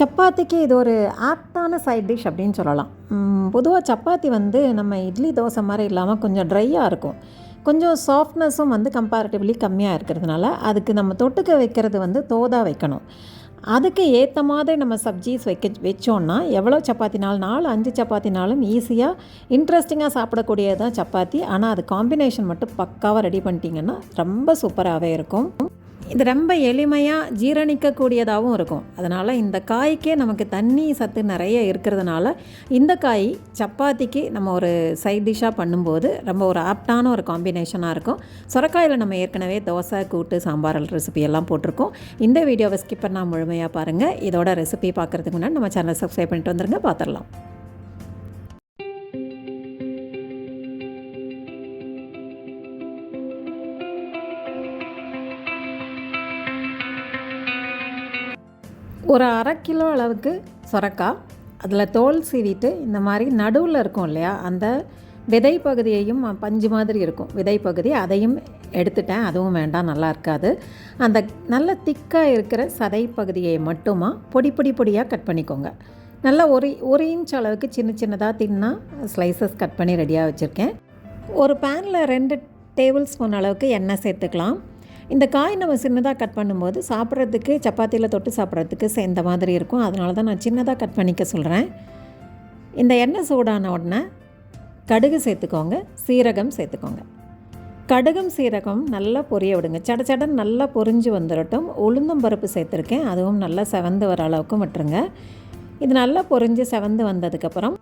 சப்பாத்திக்கு இது ஒரு ஆப்டான சைட் டிஷ் அப்படின்னு சொல்லலாம். பொதுவாக சப்பாத்தி வந்து நம்ம இட்லி தோசை மாதிரி இல்லாமல் கொஞ்சம் ட்ரையாக இருக்கும். கொஞ்சம் சாஃப்ட்னஸும் வந்து கம்பேரிட்டிவ்லி கம்மியாக இருக்கிறதுனால அதுக்கு நம்ம தொட்டுக்க வைக்கிறது வந்து தோதா வைக்கணும். அதுக்கு ஏற்ற மாதிரி நம்ம சப்ஜீஸ் வைக்க வச்சோன்னா எவ்வளோ சப்பாத்தினாலும் நாலு அஞ்சு சப்பாத்தினாலும் ஈஸியாக இன்ட்ரெஸ்டிங்காக சாப்பிடக்கூடியது தான் சப்பாத்தி. ஆனால் அது காம்பினேஷன் மட்டும் பக்காவாக ரெடி பண்ணிட்டீங்கன்னா ரொம்ப சூப்பராகவே இருக்கும். இது ரொம்ப எளிமையாக ஜீரணிக்கக்கூடியதாகவும் இருக்கும். அதனால் இந்த காய்க்கே நமக்கு தண்ணி சத்து நிறைய இருக்கிறதுனால இந்த காய் சப்பாத்திக்கு நம்ம ஒரு சைட் டிஷ்ஷாக பண்ணும்போது ரொம்ப ஒரு ஆப்டான ஒரு காம்பினேஷனாக இருக்கும். சுரக்காயில் நம்ம ஏற்கனவே தோசை கூட்டு சாம்பார் ரெசிபி எல்லாம் போட்டிருக்கோம். இந்த வீடியோவை ஸ்கிப் பண்ணால் முழுமையாக பாருங்கள் இதோட ரெசிபி பார்க்குறதுக்கு முன்னாடி நம்ம சேனலை சப்ஸ்கிரைப் பண்ணிட்டு வந்துருங்க. பார்த்துடலாம் ஒரு அரை கிலோ அளவுக்கு சொரக்காய் அதில் தோல் சீவிட்டு இந்த மாதிரி நடுவில் இருக்கும் இல்லையா அந்த விதை பகுதியையும் பஞ்சு மாதிரி இருக்கும். விதை பகுதி அதையும் எடுத்துட்டேன் அதுவும் வேண்டாம் நல்லா இருக்காது. அந்த நல்ல திக்காக இருக்கிற சதை பகுதியை மட்டுமா பொடி பொடி பொடியாக கட் பண்ணிக்கோங்க. நல்லா ஒரு ஒரு இன்ச் அளவுக்கு சின்ன சின்னதாக தின்னா ஸ்லைசஸ் கட் பண்ணி ரெடியாக வச்சுருக்கேன். ஒரு பேனில் ரெண்டு டேபிள் ஸ்பூன் அளவுக்கு எண்ணெய் சேர்த்துக்கலாம். இந்த காய் நம்ம சின்னதாக கட் பண்ணும்போது சாப்பிட்றதுக்கு சப்பாத்தியில் தொட்டு சாப்பிட்றதுக்கு சேர்ந்த மாதிரி இருக்கும். அதனால தான் நான் சின்னதாக கட் பண்ணிக்க சொல்கிறேன் இந்த எண்ணெய் சூடான உடனே கடுகு சேர்த்துக்கோங்க சீரகம் சேர்த்துக்கோங்க. கடுகும் சீரகம் நல்லா பொரிய விடுங்க. சட சடன் நல்லா பொரிஞ்சு வந்துடட்டும் உளுந்தம் பருப்பு சேர்த்துருக்கேன். அதுவும் நல்லா செவந்து வர அளவுக்கு விட்டுருங்க. இது நல்லா பொரிஞ்சு செவந்து வந்ததுக்கப்புறம்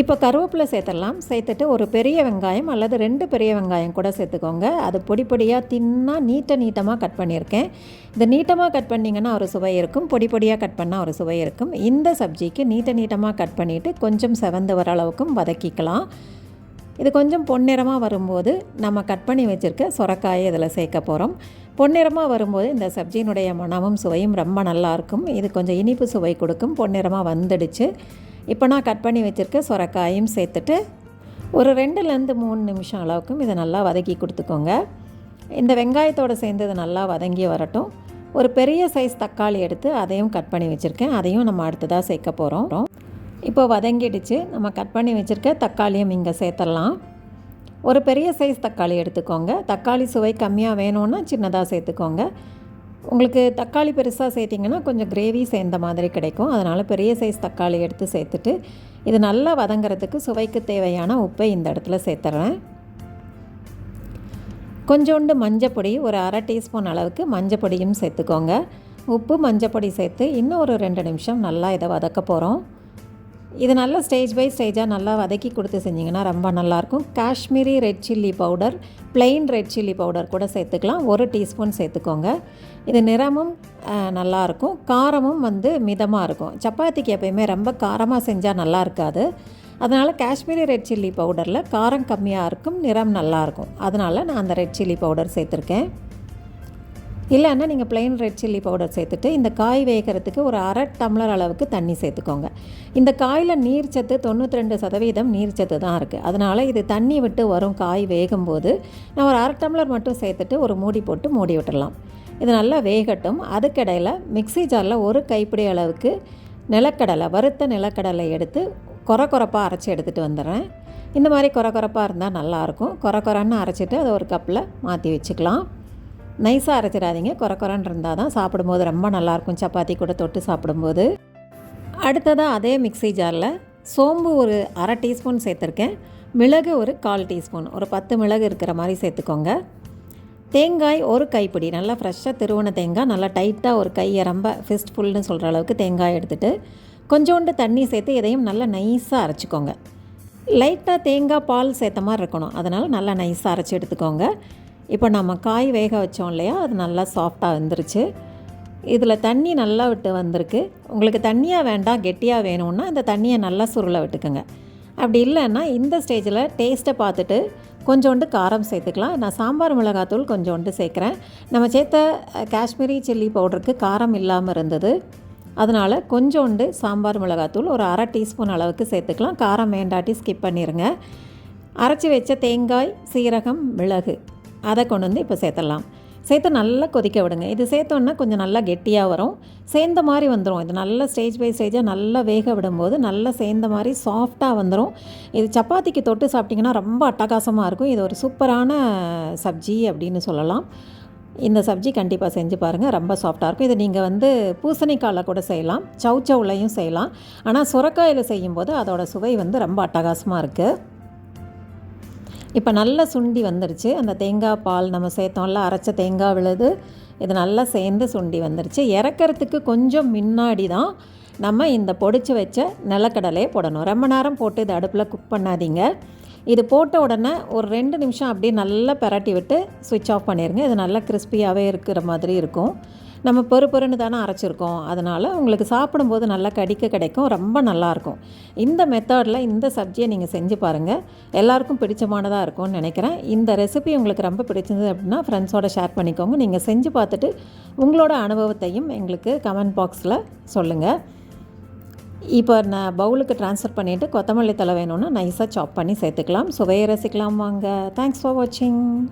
இப்போ கருவேப்பிலை சேர்த்துடலாம். சேர்த்துட்டு ஒரு பெரிய வெங்காயம் அல்லது ரெண்டு பெரிய வெங்காயம் கூட சேர்த்துக்கோங்க. அது பொடி பொடியாக தின்னாக நீட்ட நீட்டமாக கட் பண்ணியிருக்கேன். இந்த நீட்டமாக கட் பண்ணிங்கன்னா ஒரு சுவை இருக்கும். பொடி பொடியாக கட் பண்ணால் ஒரு சுவை இருக்கும். இந்த சப்ஜிக்கு நீட்ட நீட்டமாக கட் பண்ணிவிட்டு கொஞ்சம் செவந்து வர அளவுக்கும் வதக்கிக்கலாம். இது கொஞ்சம் பொன்னிறமாக வரும்போது நம்ம கட் பண்ணி வச்சுருக்க சுரக்காயை இதில் சேர்க்க போகிறோம் பொன்னிறமாக வரும்போது இந்த சப்ஜியினுடைய மனமும் சுவையும் ரொம்ப நல்லாயிருக்கும் இது கொஞ்சம் இனிப்பு சுவை கொடுக்கும். பொன்னிறமாக வந்துடுச்சு. இப்போ நான் கட் பண்ணி வச்சுருக்க சுரக்காயும் சேர்த்துட்டு ஒரு ரெண்டுலேருந்து மூணு நிமிஷம் அளவுக்கும் இதை நல்லா வதக்கி கொடுத்துக்கோங்க. இந்த வெங்காயத்தோடு சேர்ந்து இது நல்லா வதங்கி வரட்டும். ஒரு பெரிய சைஸ் தக்காளி எடுத்து அதையும் கட் பண்ணி வச்சுருக்கேன். அதையும் நம்ம அடுத்ததாக சேர்க்க போகிறோம் இப்போ வதங்கிடுச்சு. நம்ம கட் பண்ணி வச்சுருக்க தக்காளியும் இங்கே சேர்த்துடலாம். ஒரு பெரிய சைஸ் தக்காளி எடுத்துக்கோங்க. தக்காளி சுவை கம்மியாக வேணும்னா சின்னதாக சேர்த்துக்கோங்க. உங்களுக்கு தக்காளி பெருசாக சேர்த்திங்கன்னா கொஞ்சம் கிரேவி சேர்ந்த மாதிரி கிடைக்கும். அதனால் பெரிய சைஸ் தக்காளி எடுத்து சேர்த்துட்டு இது நல்லா வதங்கிறதுக்கு சுவைக்கு தேவையான உப்பை இந்த இடத்துல சேர்த்துறேன். கொஞ்சோண்டு மஞ்சப்பொடி ஒரு அரை டீஸ்பூன் அளவுக்கு மஞ்சப்பொடியும் சேர்த்துக்கோங்க. உப்பு மஞ்சப்பொடி சேர்த்து இன்னும் ஒரு ரெண்டு நிமிஷம் நல்லா இதை வதக்க போகிறோம் இது நல்லா ஸ்டேஜ் பை ஸ்டேஜாக நல்லா வதக்கி கொடுத்து செஞ்சிங்கன்னா ரொம்ப நல்லாயிருக்கும். Kashmiri red chilli powder plain red chilli powder கூட சேர்த்துக்கலாம். ஒரு டீஸ்பூன் சேர்த்துக்கோங்க. இது நிறமும் நல்லாயிருக்கும். காரமும் வந்து மிதமாக இருக்கும். சப்பாத்திக்கு எப்பயுமே ரொம்ப காரமாக செஞ்சால் நல்லா இருக்காது. அதனால் காஷ்மீரி ரெட் சில்லி பவுடரில் காரம் கம்மியாக இருக்கும் நிறம் நல்லாயிருக்கும் அதனால் நான் அந்த ரெட் சில்லி பவுடர் சேர்த்துருக்கேன். இல்லைன்னா நீங்கள் பிளெயின் ரெட் சில்லி பவுடர் சேர்த்துட்டு இந்த காய் வேகிறதுக்கு ஒரு அரை டம்ளர் அளவுக்கு தண்ணி சேர்த்துக்கோங்க. இந்த காயில் நீர் சத்து தொண்ணூற்றி ரெண்டு சதவீதம் நீர் சத்து தான் இருக்குது அதனால் இது தண்ணி விட்டு வரும் காய் வேகும்போது நான் ஒரு அரை டம்ளர் மட்டும் சேர்த்துட்டு ஒரு மூடி போட்டு மூடி விட்டுடலாம். இது நல்லா வேகட்டும். அதுக்கிடையில் மிக்சி ஜாரில் ஒரு கைப்பிடி அளவுக்கு நிலக்கடலை வறுத்த நிலக்கடலை எடுத்து குறை குறைப்பாக அரைச்சி எடுத்துகிட்டு வந்துடுறேன். இந்த மாதிரி குறை குறைப்பாக இருந்தால் நல்லாயிருக்கும் குறை குறைன்னு அரைச்சிட்டு அதை ஒரு கப்பில் மாற்றி வச்சுக்கலாம். நைஸாக அரைச்சிடாதீங்க. குறை குறைன்னு இருந்தால் தான் சாப்பிடும்போது ரொம்ப நல்லாயிருக்கும். சப்பாத்தி கூட தொட்டு சாப்பிடும்போது. அடுத்ததாக அதே மிக்சி ஜாரில் சோம்பு ஒரு அரை டீஸ்பூன் சேர்த்துருக்கேன். மிளகு ஒரு கால் டீஸ்பூன். ஒரு பத்து மிளகு இருக்கிற மாதிரி சேர்த்துக்கோங்க. தேங்காய் ஒரு கைப்பிடி. நல்லா ஃப்ரெஷ்ஷாக திருவண தேங்காய். நல்லா டைட்டாக ஒரு கையை ரொம்ப ஃபிஸ்ட் ஃபுல்னு சொல்கிற அளவுக்கு தேங்காய் எடுத்துகிட்டு கொஞ்சோண்டு தண்ணி சேர்த்து இதையும் நல்லா நைஸாக அரைச்சிக்கோங்க. லைட்டாக தேங்காய் பால் சேர்த்த மாதிரி இருக்கணும். அதனால் நல்லா நைஸாக அரைச்சி எடுத்துக்கோங்க. இப்போ நம்ம காய் வேக வச்சோம் இல்லையா? அது நல்லா சாஃப்டாக வந்துருச்சு. இதில் தண்ணி நல்லா விட்டு வந்திருக்கு. உங்களுக்கு தண்ணியாக வேண்டாம் கெட்டியாக வேணும்னா இந்த தண்ணியை நல்லா சுருளை விட்டுக்குங்க. அப்படி இல்லைன்னா இந்த ஸ்டேஜில் டேஸ்ட்டை பார்த்துட்டு கொஞ்சோண்டு காரம் சேர்த்துக்கலாம். நான் சாம்பார் மிளகாத்தூள் கொஞ்சோண்டு சேர்க்குறேன். நம்ம சேர்த்த காஷ்மீரி சில்லி பவுடருக்கு காரம் இல்லாமல் இருந்தது. அதனால் கொஞ்சோண்டு சாம்பார் மிளகாத்தூள் ஒரு அரை டீஸ்பூன் அளவுக்கு சேர்த்துக்கலாம். காரம் வேண்டாட்டி ஸ்கிப் பண்ணிடுங்க அரைச்சி வச்ச தேங்காய் சீரகம் மிளகு. அதை கொண்டு வந்து இப்போ சேர்த்துடலாம். சேர்த்து நல்லா கொதிக்க விடுங்க. இது சேர்த்தோன்னா கொஞ்சம் நல்லா கெட்டியாக வரும். சேர்ந்த மாதிரி வந்துடும் இது நல்லா ஸ்டேஜ் பை ஸ்டேஜாக நல்லா வேக விடும்போது நல்லா சேர்ந்த மாதிரி சாஃப்டாக வந்துடும் இது சப்பாத்திக்கு தொட்டு சாப்பிட்டிங்கன்னா ரொம்ப அட்டகாசமாக இருக்கும். இது ஒரு சூப்பரான சப்ஜி அப்படின்னு சொல்லலாம். இந்த சப்ஜி கண்டிப்பாக செஞ்சு பாருங்கள் ரொம்ப சாஃப்டாக இருக்கும். இதை நீங்கள் வந்து பூசணிக்காயில் கூட செய்யலாம். சவுச்சவுலையும் செய்யலாம். ஆனால் சுரக்காயில் செய்யும்போது அதோடய சுவை வந்து ரொம்ப அட்டகாசமாக இருக்குது இப்போ நல்லா சுண்டி வந்துருச்சு. அந்த தேங்காய் பால் நம்ம சேர்த்தோம்ல அரைச்ச தேங்காய் விழுது இது நல்லா சேர்ந்து சுண்டி வந்துருச்சு. இறக்கறதுக்கு கொஞ்சம் முன்னாடி தான் நம்ம இந்த பொடிச்சு வச்ச நிலக்கடலையை போடணும். ரொம்ப நேரம் போட்டு இதை அடுப்பில் குக் பண்ணாதீங்க. இது போட்ட உடனே ஒரு ரெண்டு நிமிஷம் அப்படியே நல்லா பெரட்டி விட்டு சுவிட்ச் ஆஃப் பண்ணிடுங்க இது நல்லா கிறிஸ்பியாகவே இருக்கிற மாதிரி இருக்கும். நம்ம பொறு பொறுன்னு தானே அரைச்சிருக்கோம். அதனால் உங்களுக்கு சாப்பிடும்போது நல்லா கடிக்க கிடைக்கும். ரொம்ப நல்லாயிருக்கும் இந்த மெத்தடில் இந்த சப்ஜியை நீங்கள் செஞ்சு பாருங்கள் எல்லாருக்கும் பிடிச்சமானதாக இருக்கும்னு நினைக்கிறேன். இந்த ரெசிபி உங்களுக்கு ரொம்ப பிடிச்சிருந்தது அப்படின்னா ஃப்ரெண்ட்ஸோட ஷேர் பண்ணிக்கோங்க. நீங்கள் செஞ்சு பார்த்துட்டு உங்களோட அனுபவத்தையும் எங்களுக்கு கமெண்ட் பாக்ஸில் சொல்லுங்கள் இப்போ நான் பவுலுக்கு ட்ரான்ஸ்ஃபர் பண்ணிவிட்டு கொத்தமல்லி தலை வேணும்னா நைஸாக சாப் பண்ணி சேர்த்துக்கலாம். சுவையை ரசிக்கலாம் வாங்க. தேங்க்ஸ் ஃபார் வாட்சிங்